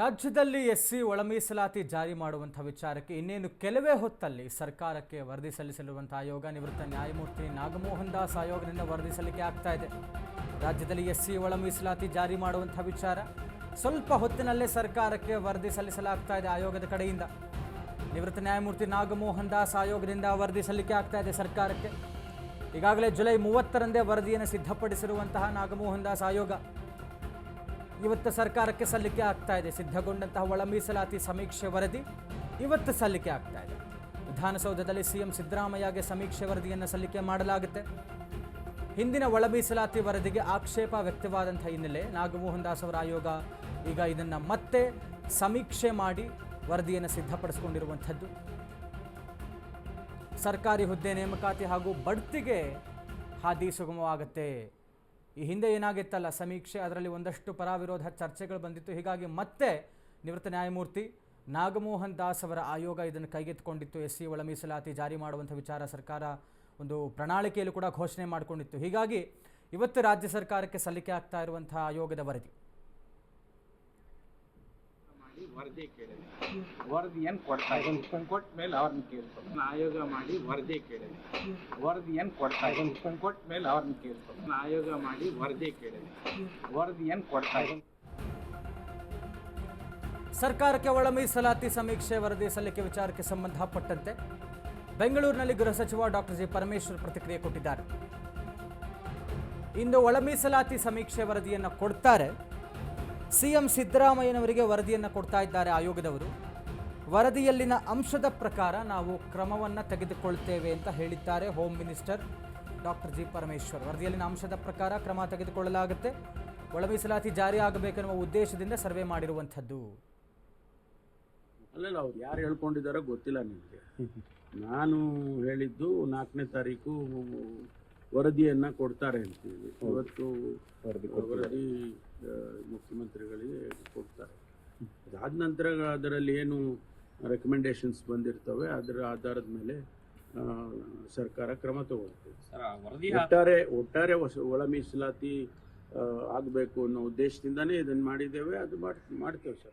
ರಾಜ್ಯದಲ್ಲಿ S C ಒಳ ಮೀಸಲಾತಿ ಜಾರಿ ಮಾಡುವಂಥ ವಿಚಾರಕ್ಕೆ ಇನ್ನೇನು ಕೆಲವೇ ಹೊತ್ತಲ್ಲಿ ಸರ್ಕಾರಕ್ಕೆ ವರದಿ ಸಲ್ಲಿಸಲಿರುವಂಥ ಆಯೋಗ, ನಿವೃತ್ತ ನ್ಯಾಯಮೂರ್ತಿ ನಾಗಮೋಹನ್ ದಾಸ್ ಆಯೋಗದಿಂದ ವರದಿ ಸಲ್ಲಿಕೆ ಆಗ್ತಾ ಇದೆ. ರಾಜ್ಯದಲ್ಲಿ ಎಸ್ ಸಿ ಒಳ ಮೀಸಲಾತಿ ಜಾರಿ ಮಾಡುವಂಥ ವಿಚಾರ ಸ್ವಲ್ಪ ಹೊತ್ತಿನಲ್ಲೇ ಸರ್ಕಾರಕ್ಕೆ ವರದಿ ಸಲ್ಲಿಸಲಾಗ್ತಾ ಇದೆ ಆಯೋಗದ ಕಡೆಯಿಂದ. ನಿವೃತ್ತ ನ್ಯಾಯಮೂರ್ತಿ ನಾಗಮೋಹನ್ ದಾಸ್ ಆಯೋಗದಿಂದ ವರದಿ ಸಲ್ಲಿಕೆ ಆಗ್ತಾ ಇದೆ ಸರ್ಕಾರಕ್ಕೆ. ಈಗಾಗಲೇ ಜುಲೈ ಮೂವತ್ತರಂದೇ ವರದಿಯನ್ನು ಸಿದ್ಧಪಡಿಸಿರುವಂತಹ ನಾಗಮೋಹನ್ ದಾಸ್ ಆಯೋಗ. ಇವತ್ತು ಸರ್ಕಾರಕ್ಕೆ ಸಲ್ಲಿಕೆ ಆಗ್ತಾ ಇದೆ. ಸಿದ್ಧಗೊಂಡಂತಹ ಒಳ ಮೀಸಲಾತಿ ಸಮೀಕ್ಷೆ ವರದಿ ಇವತ್ತು ಸಲ್ಲಿಕೆ ಆಗ್ತಾ ಇದೆ. ವಿಧಾನಸೌಧದಲ್ಲಿ ಸಿಎಂ ಸಿದ್ದರಾಮಯ್ಯಗೆ ಸಮೀಕ್ಷೆ ವರದಿಯನ್ನು ಸಲ್ಲಿಕೆ ಮಾಡಲಾಗುತ್ತೆ. ಹಿಂದಿನ ಒಳ ಮೀಸಲಾತಿ ವರದಿಗೆ ಆಕ್ಷೇಪ ವ್ಯಕ್ತವಾದಂಥ ಹಿನ್ನೆಲೆ ನಾಗಮೋಹನ್ ದಾಸ್ ಅವರ ಆಯೋಗ ಈಗ ಇದನ್ನು ಮತ್ತೆ ಸಮೀಕ್ಷೆ ಮಾಡಿ ವರದಿಯನ್ನು ಸಿದ್ಧಪಡಿಸಿಕೊಂಡಿರುವಂಥದ್ದು. ಸರ್ಕಾರಿ ಹುದ್ದೆ ನೇಮಕಾತಿ ಹಾಗೂ ಬಡ್ತಿಗೆ ಹಾದಿ ಸುಗಮವಾಗುತ್ತೆ. ಈ ಹಿಂದೆ ಏನಾಗಿತ್ತಲ್ಲ, ಸಮೀಕ್ಷೆ, ಅದರಲ್ಲಿ ಒಂದಷ್ಟು ಪರ ವಿರೋಧ ಚರ್ಚೆಗಳು ಬಂದಿತ್ತು. ಹೀಗಾಗಿ ಮತ್ತೆ ನಿವೃತ್ತ ನ್ಯಾಯಮೂರ್ತಿ ನಾಗಮೋಹನ್ ದಾಸ್ ಅವರ ಆಯೋಗ ಇದನ್ನು ಕೈಗೆತ್ತಿಕೊಂಡಿತ್ತು. ಎಸ್ ಸಿ ಒಳ ಮೀಸಲಾತಿ ಜಾರಿ ಮಾಡುವಂಥ ವಿಚಾರ ಸರ್ಕಾರ ಒಂದು ಪ್ರಣಾಳಿಕೆಯಲ್ಲೂ ಕೂಡ ಘೋಷಣೆ ಮಾಡಿಕೊಂಡಿತ್ತು. ಹೀಗಾಗಿ ಇವತ್ತು ರಾಜ್ಯ ಸರ್ಕಾರಕ್ಕೆ ಸಲ್ಲಿಕೆ ಆಗ್ತಾ ಇರುವಂಥ ಆಯೋಗದ ವರದಿ. ವರದಿ ಕೇಳಿದೆ. ವರದಿಯನ್ನು ಕೊಡ್ತಾ ಇದ್ದೀನಿ ಕೊಟ್ಟ ಮೇಲೆ ಅವ್ರನ್ನ ಕೇಳ್ಕೊಂಡು ಆಯೋಗ ಮಾಡಿ ವರದಿ ಕೇಳಿದೆ. ವರದಿಯನ್ನು ಕೊಡ್ತಾ ಇದ್ದೀನಿ ಕೊಟ್ಟ ಮೇಲೆ ಅವ್ರನ್ನ ಕೇಳ್ಕೊಂಡು ಆಯೋಗ ಮಾಡಿ ವರದಿ ಕೇಳಿದೆ. ವರದಿಯನ್ನು ಕೊಡ್ತಾ ಇದ್ದೀನಿ ಸರ್ಕಾರಕ್ಕೆ ಒಳ ಮೀಸಲಾತಿ ಸಮೀಕ್ಷೆ ವರದಿ ಸಲ್ಲಿಕೆ ವಿಚಾರಕ್ಕೆ ಸಂಬಂಧಪಟ್ಟಂತೆ ಬೆಂಗಳೂರಿನಲ್ಲಿ ಗೃಹ ಸಚಿವ ಡಾಕ್ಟರ್ ಜಿ ಪರಮೇಶ್ವರ್ ಪ್ರತಿಕ್ರಿಯೆ ಕೊಟ್ಟಿದ್ದಾರೆ. ಇಂದು ಒಳ ಮೀಸಲಾತಿ ಸಮೀಕ್ಷೆ ವರದಿಯನ್ನು ಕೊಡ್ತಾರೆ ಸಿಎಂ ಸಿದ್ದರಾಮಯ್ಯನವರಿಗೆ ವರದಿಯನ್ನು ಕೊಡ್ತಾ ಇದ್ದಾರೆ ಆಯೋಗದವರು. ವರದಿಯಲ್ಲಿನ ಅಂಶದ ಪ್ರಕಾರ ನಾವು ಕ್ರಮವನ್ನು ತೆಗೆದುಕೊಳ್ತೇವೆ ಅಂತ ಹೇಳಿದ್ದಾರೆ home minister doctor G Parameshwar. ವರದಿಯಲ್ಲಿನ ಅಂಶದ ಪ್ರಕಾರ ಕ್ರಮ ತೆಗೆದುಕೊಳ್ಳಲಾಗುತ್ತೆ. ಒಳ ಮೀಸಲಾತಿ ಜಾರಿ ಆಗಬೇಕೆನ್ನುವ ಉದ್ದೇಶದಿಂದ ಸರ್ವೆ ಮಾಡಿರುವಂಥದ್ದು. ಅಲ್ಲ ಅವ್ರು ಯಾರು ಹೇಳ್ಕೊಂಡಿದ್ದಾರೋ ಗೊತ್ತಿಲ್ಲ ನಿಮಗೆ. ನಾನು ಹೇಳಿದ್ದು ನಾಲ್ಕನೇ ತಾರೀಕು ವರದಿಯನ್ನ ಕೊಡ್ತಾರೆ ಅಂತೀವಿ. ಇವತ್ತು ವರದಿ ಮುಖ್ಯಮಂತ್ರಿಗಳಿಗೆ ಕೊಡ್ತಾರೆ. ಅದಾದ ನಂತರ ಅದರಲ್ಲಿ ಏನು ರೆಕಮೆಂಡೇಶನ್ಸ್ ಬಂದಿರ್ತವೆ ಅದರ ಆಧಾರದ ಮೇಲೆ ಸರ್ಕಾರ ಕ್ರಮ ತಗೊಳ್ತದೆ. ಸರ್ ಆ ವರದಿ ಒಟ್ಟಾರೆ ಒಟ್ಟಾರೆ ಹೊಸ- ಒಳ ಮೀಸಲಾತಿ ಆಗಬೇಕು ಅನ್ನೋ ಉದ್ದೇಶದಿಂದಾನೇ ಇದನ್ನು ಮಾಡಿದ್ದೇವೆ. ಅದು ಮಾಡ್ ಮಾಡ್ತೇವೆ ಸರ್.